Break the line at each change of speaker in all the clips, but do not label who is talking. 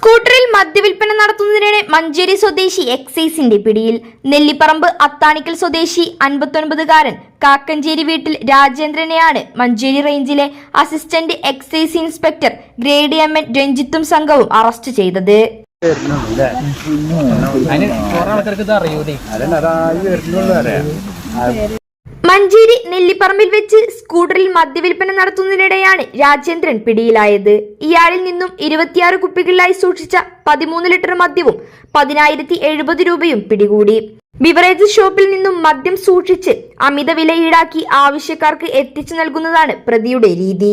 സ്കൂട്ടറിൽ മദ്യവിൽപ്പന നടത്തുന്നതിനിടെ മഞ്ചേരി സ്വദേശി എക്സൈസിന്റെ പിടിയിൽ. നെല്ലിപ്പറമ്പ് അത്താണിക്കൽ സ്വദേശി അൻപത്തൊൻപതുകാരൻ കാക്കഞ്ചേരി വീട്ടിൽ രാജേന്ദ്രനെയാണ് മഞ്ചേരി റേഞ്ചിലെ assistant excise inspector grade M N രഞ്ജിത്തും സംഘവും അറസ്റ്റ് ചെയ്തത്.
അറിയൂലേ?
മഞ്ചേരി നെല്ലിപ്പറമ്പിൽ വെച്ച് സ്കൂട്ടറിൽ മദ്യവിൽപ്പന നടത്തുന്നതിനിടെയാണ് രാജേന്ദ്രൻ പിടിയിലായത്. ഇയാളിൽ നിന്നും ഇരുപത്തിയാറ് കുപ്പികളിലായി സൂക്ഷിച്ച പതിമൂന്ന് ലിറ്റർ മദ്യവും പതിനായിരത്തി എഴുപത് രൂപയും പിടികൂടി. ബിവറേജ് ഷോപ്പിൽ നിന്നും മദ്യം സൂക്ഷിച്ച് അമിത വില ഈടാക്കി ആവശ്യക്കാർക്ക് എത്തിച്ചു നൽകുന്നതാണ് പ്രതിയുടെ രീതി.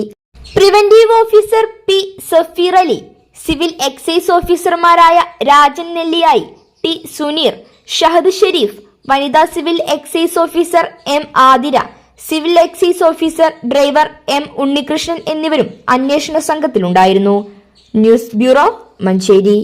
Preventive officer P Safeer Ali civil excise ഓഫീസർമാരായ രാജൻ നെല്ലിയായി ടി സുനീർ ഷഹദ് ഷെരീഫ് വനിതാ civil excise officer M Athira civil excise officer driver M Unnikrishnan എന്നിവരും അന്വേഷണ സംഘത്തിലുണ്ടായിരുന്നു. News bureau Manjeri.